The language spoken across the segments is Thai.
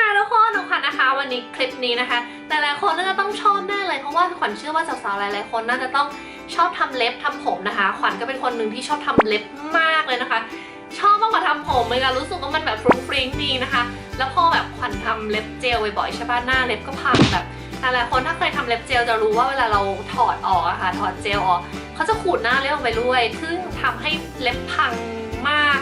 ค่ะทุกคนของขวัญนะคะ วันนี้คลิปนี้นะคะหลายคนน่าจะต้องชอบแน่เลยเพราะว่าขวัญเชื่อว่าสาวๆหลายๆคนน่าจะต้องชอบทำเล็บทำผมนะคะ ขวัญก็เป็นคนหนึ่งที่ชอบทำเล็บมากเลยนะคะ ชอบมากกว่าทำผมเลยค่ะรู้สึกว่ามันแบบฟรุ้งฟริ้งดีนะคะ แล้วพอแบบขวัญทำเล็บเจลบ่อยๆใช่ป่ะหน้าเล็บก็พังแบบหลายๆคนถ้าเคยทำเล็บเจลจะรู้ว่าเวลาเราถอดออกอะค่ะถอดเจลออกเขาจะขูดหน้าเล็บออกไปด้วยซึ่งทำให้เล็บพังมาก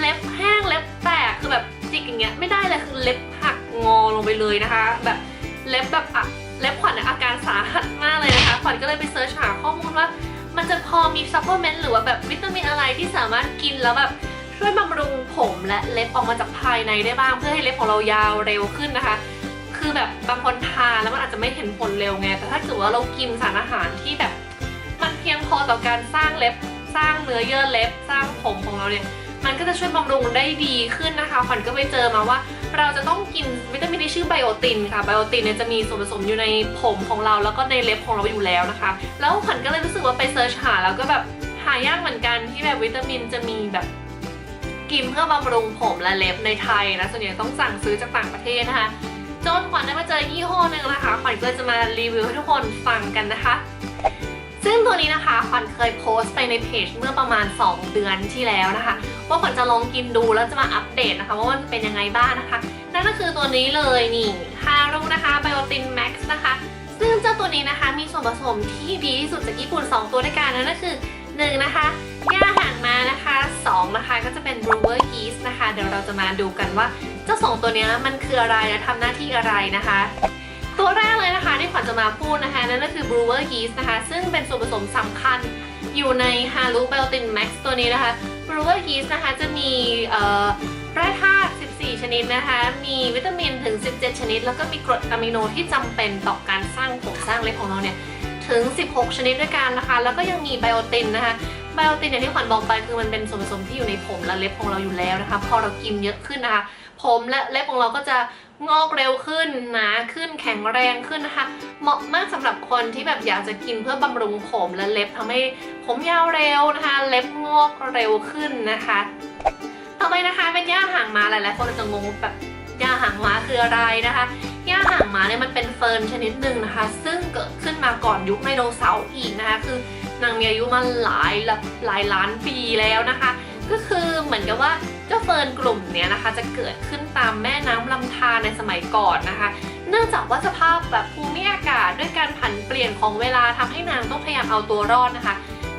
เล็บแห้งเล็บแตกคือแบบ จิกอย่างเงี้ยไม่ได้เลยคือเล็บหักงอลงไปเลยนะคะ แบบเล็บแบบอะเล็บขวัญเนี่ยอาการสาหัสมากเลยนะคะขวัญก็เลยไปเซิร์ชหาข้อมูลว่า มันจะพอมีซัพพลีเมนต์หรือว่าแบบวิตามินอะไรที่สามารถกินแล้วแบบช่วยบำรุงผมและเล็บออกมาจากภายในได้บ้าง เพื่อให้เล็บของเรายาวเร็วขึ้นนะคะ คือแบบบางคนทานแล้วมันอาจจะไม่เห็นผลเร็วไง แต่ถ้าเกิดว่าเรากินสารอาหารที่แบบ มันเพียงพอต่อการสร้างเล็บ สร้างเนื้อเยื่อเล็บ สร้างผมของเราเนี่ย มันก็จะช่วยบำรุงได้ดีขึ้นนะคะขวัญก็ไปเจอมาว่า เราจะต้องกินวิตามินที่ชื่อไบโอตินค่ะไบโอตินเนี่ยจะมีส่วนผสมอยู่ในผมของเราแล้วก็ในเล็บของเราอยู่แล้วนะคะ แล้วขวัญก็เลยรู้สึกว่าไปเซิร์ชหาแล้วก็แบบหายากเหมือนกันที่แบบวิตามินจะมีแบบกินเพื่อบำรุงผมและเล็บในไทยนะส่วนใหญ่ต้องสั่งซื้อจากต่างประเทศนะคะจนขวัญได้มาเจอยี่ห้อหนึ่งนะคะขวัญก็เลยจะมารีวิวให้ทุกคนฟังกันนะคะ ซึ่งตัวนี้นะคะขวัญเคยโพสต์ไปในเพจเมื่อประมาณ 2 เดือนที่แล้วนะคะ ว่าขวัญจะลองกินดูแล้วจะมาอัปเดตนะคะ ว่ามันเป็นยังไงบ้างนะคะ นั่นก็คือตัวนี้เลยนี่ฮารุนะคะไบโอตินแม็กซ์นะคะ ซึ่งเจ้าตัวนี้นะคะมีส่วนผสมที่ดีที่สุดจากญี่ปุ่น 2 ตัวด้วยกันนั่นก็คือ 1 นะคะหญ้าหางมานะคะ 2 นะคะก็จะเป็น brewer yeast นะคะ เดี๋ยวเราจะมาดูกันว่าเจ้าสองตัวนี้มันคืออะไรและทำหน้าที่อะไรนะคะ ตัวแรก จะมาพูดนะคะ นั่นก็คือ brewer yeast นะคะ ซึ่งเป็นส่วนผสมสำคัญอยู่ใน Haru Biotin Max ตัวนี้นะคะ brewer yeast นะคะจะมีแร่ธาตุ 14 ชนิดนะคะ มีวิตามินถึง 17 ชนิด แล้วก็มีกรดอะมิโนที่จำเป็นต่อการสร้างผมสร้างเล็บของเราเนี่ย ถึง 16 ชนิดด้วยกันนะคะ แล้วก็ยังมีไบโอตินนะคะ ไบโอตินอย่างที่ขวัญบอกไปคือมันเป็นส่วนผสมที่อยู่ในผมและเล็บของเราอยู่แล้วนะคะ พอเรากินเยอะขึ้นนะคะ ผมและเล็บของเราก็จะงอกเร็วขึ้นหนาขึ้นแข็งแรงขึ้นนะคะ เหมาะมากสำหรับคนที่แบบอยากจะกินเพื่อบำรุงผมและเล็บทำให้ผมยาวเร็วนะคะ เล็บงอกเร็วขึ้นนะคะ ต่อไปนะคะเป็นหญ้าหางม้าหลายๆคนอาจจะงงแบบหญ้าหางม้าคืออะไรนะคะหญ้าหางม้าเนี่ยมันเป็นเฟิร์นชนิดหนึ่งนะคะ ซึ่งเกิดขึ้นมาก่อนยุคไดโนเสาร์อีกนะคะคือ นางมีอายุมาหลายหลายล้านปีแล้วนะคะ ก็คือเหมือนกับว่าเจ้าเฟิร์นกลุ่มเนี้ยนะคะจะเกิดขึ้นตามแม่น้ำลำธารในสมัยก่อนนะคะ เนื่องจากว่าสภาพแบบภูมิอากาศด้วยการผันเปลี่ยนของเวลาทำให้นางต้องพยายามเอาตัวรอดนะคะ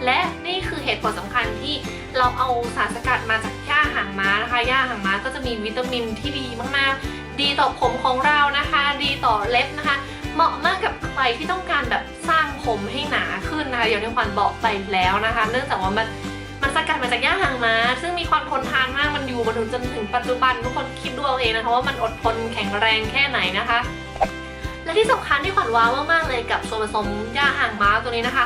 และนี่คือเหตุผลสำคัญที่เราเอาสารสกัดมาจากหญ้าหางม้านะคะหญ้าหางม้าก็จะมีวิตามินที่ดีมากๆ ดีต่อผมของเรานะคะ ดีต่อเล็บนะคะ มาะมากกับใครที่ต้องการแบบสร้างผมให้หนาขึ้นนะคะอย่างที่ขวัญบอกไปแล้วนะคะ เนื่องจากว่ามันมันสกัดมาจากหญ้าหางม้าซึ่งมีความทนทานมากมันอยู่มาถึงจนถึงปัจจุบันทุกคนคิดดูเอาเองนะคะว่ามันอดทนแข็งแรงแค่ไหนนะคะ และที่สำคัญที่ขวัญว้าวมากๆเลยกับส่วนผสมหญ้าหางม้าตัวนี้นะคะ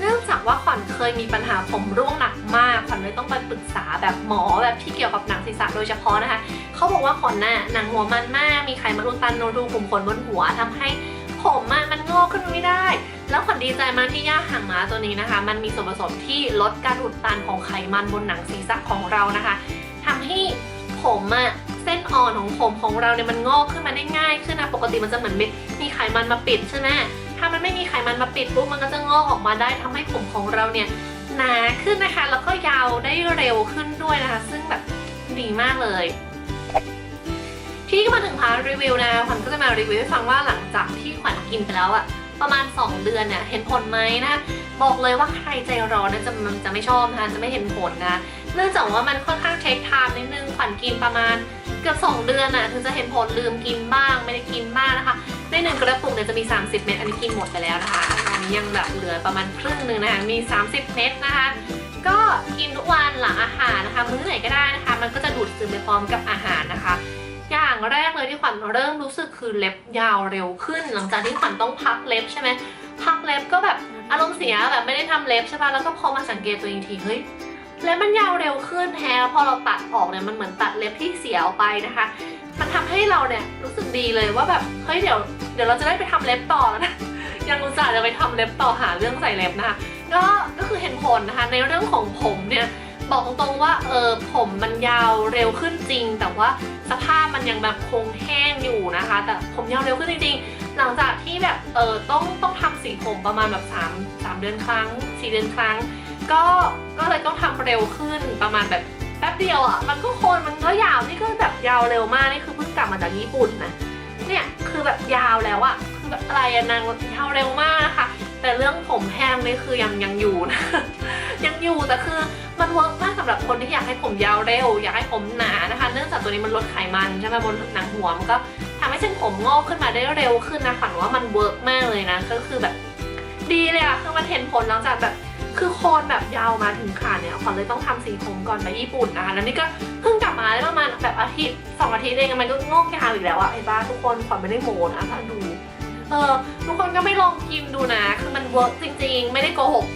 เนื่องจากว่าขวัญเคยมีปัญหาผมร่วงหนักมากขวัญเลยต้องไปปรึกษาแบบหมอแบบที่เกี่ยวกับหนังศีรษะโดยเฉพาะนะคะเขาบอกว่าขนน่ะหนังหัวมันมากมีไขมันอุดตันโนรูขุมขนบนหัวทำให้ ผมอะมันงอกขึ้นมาไม่ได้ แล้วขวัญดีใจมากที่ย่าหางม้าตัวนี้นะคะ มันมีส่วนผสมที่ลดการอุดตันของไขมันบนหนังศีรษะของเรานะคะทำให้ผมอะเส้นอ่อนของผมของเราเนี่ยมันงอกขึ้นมาได้ง่ายขึ้นนะปกติมันจะเหมือนมีมีไขมันมาปิดใช่ไหมถ้ามันไม่มีไขมันมาปิดปุ๊บมันก็จะงอกออกมาได้ทำให้ผมของเราเนี่ยหนาขึ้นนะคะ แล้วก็ยาวได้เร็วขึ้นด้วยนะคะ ซึ่งแบบดีมากเลย ที่ก็มาถึงพาร์ทรีวิวนะขวัญก็จะมารีวิวให้ฟังว่าหลังจากที่ขวัญกินไปแล้วอะประมาณ 2 เดือนเนี่ยเห็นผลไหมนะ บอกเลยว่าใครใจร้อนนะจะมันจะไม่ชอบนะคะจะไม่เห็นผลนะ เนื่องจากว่ามันค่อนข้างเทคไทม์นิดนึงขวัญกินประมาณเกือบ2 เดือนอะถึงจะเห็นผลลืมกินบ้าง ไม่ได้กินบ้างนะคะในหนึ่งกระปุกเนี่ยจะมี 30 เม็ดอันนี้กินหมดไปแล้วนะคะอันนี้ยังแบบเหลือประมาณครึ่งหนึ่งนะคะมี 30 เม็ดนะคะก็กินทุกวันหลังอาหารนะคะมื้อไหนก็ได้นะคะ มันก็จะดูดซึมไปพร้อมกับอาหารนะคะ อย่างแรกเลยที่ขวัญเริ่มรู้สึกคือเล็บยาวเร็วขึ้น หลังจากที่ขวัญต้องพักเล็บใช่ไหมพักเล็บก็แบบอารมณ์เสียแบบไม่ได้ทำเล็บใช่ปะแล้วก็พอมาสังเกตตัวเองทีเฮ้ยเล็บมันยาวเร็วขึ้นแฮะแล้วพอเราตัดออกเนี่ยมันเหมือนตัดเล็บที่เสียออกไปนะคะ มันทำให้เราเนี่ยรู้สึกดีเลยว่าแบบเฮ้ยเดี๋ยวเดี๋ยวเราจะได้ไปทำเล็บต่อแล้วนะยังอุตส่าห์จะไปทำเล็บต่อหาเรื่องใส่เล็บนะคะก็ก็คือเห็นผลนะคะในเรื่องของผมเนี่ย บอกตรงๆว่าเออผมมันยาวเร็วขึ้นจริง แต่ว่าสภาพมันยังแบบคงแห้งอยู่นะคะ แต่ผมยาวเร็วขึ้นจริงๆ หลังจากที่แบบเออต้องต้องทำสีผมประมาณแบบ3 3เดือนครั้ง4เดือนครั้ง ก็ก็เลยต้องทำเร็วขึ้นประมาณแบบแป๊บเดียวอะ่ะมันก็โคนมันก็ยาวนี่ก็แบบยาวเร็วมากนี่คือเพิ่งกลับมาจากญี่ปุ่นนะเนี่ยคือแบบยาวแล้วอะ่ะคือแบบอะไรอะนางยาวเร็วมากนะคะแต่เรื่องผมแห้งนี่คือยังยังอยู่นะยังอยู่แต่คือ มันเวิร์กมากสำหรับคนที่อยากให้ผมยาวเร็ว อยากให้ผมหนานะคะ เนื่องจากตัวนี้มันลดไขมันใช่ไหมบนหนังหัวมันก็ทำให้เส้นผมงอกขึ้นมาได้เร็วขึ้นนะฝันว่ามันเวิร์กมากเลยนะ ก็คือแบบดีเลยอะคือมันเห็นผลหลังจากแบบคือโคนแบบยาวมาถึงขาเนี่ยขวัญเลยต้องทำสีผมก่อนไปญี่ปุ่นนะคะแล้วนี่ก็เพิ่งกลับมาได้ประมาณแบบอาทิตย์สองอาทิตย์เองมันก็งอกยาวอีกแล้วอะไอ้บ้าทุกคนขวัญไม่ได้โมนะถ้าดูเออทุกคนก็ไม่ลองกินดูนะ คือมันเวิร์กจริง ๆ ไม่ได้โกหก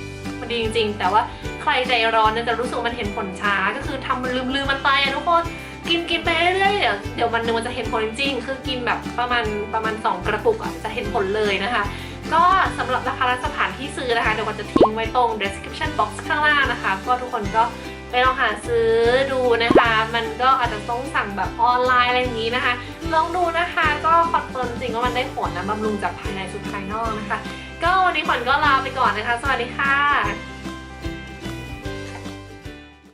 มันดีจริง ๆ แต่ว่า ใครใจร้อนเนี่ยจะรู้สึกมันเห็นผลช้า ก็คือทำมันลืมๆมันไปอะทุกคนกินกินไปเรื่อยเดี๋ยวเดี๋ยววันหนึงมันจะเห็นผลจริง คือกินแบบประมาณประมาณ 2 กระปุกอะจะเห็นผลเลยนะคะ ก็สำหรับราคาและสถานที่ซื้อนะคะเดี๋ยววันจะทิ้งไว้ตรง description box ข้างล่างนะคะ ก็ทุกคนก็ไปลองหาซื้อดูนะคะ มันก็อาจจะต้องสั่งแบบออนไลน์อะไรอย่างนี้นะคะ ลองดูนะคะก็คอนเฟิร์มจริงว่ามันได้ผลนะบำรุงจากภายในสู่ภายนอกนะคะ ก็วันนี้ขวัญก็ลาไปก่อนนะคะ สวัสดีค่ะ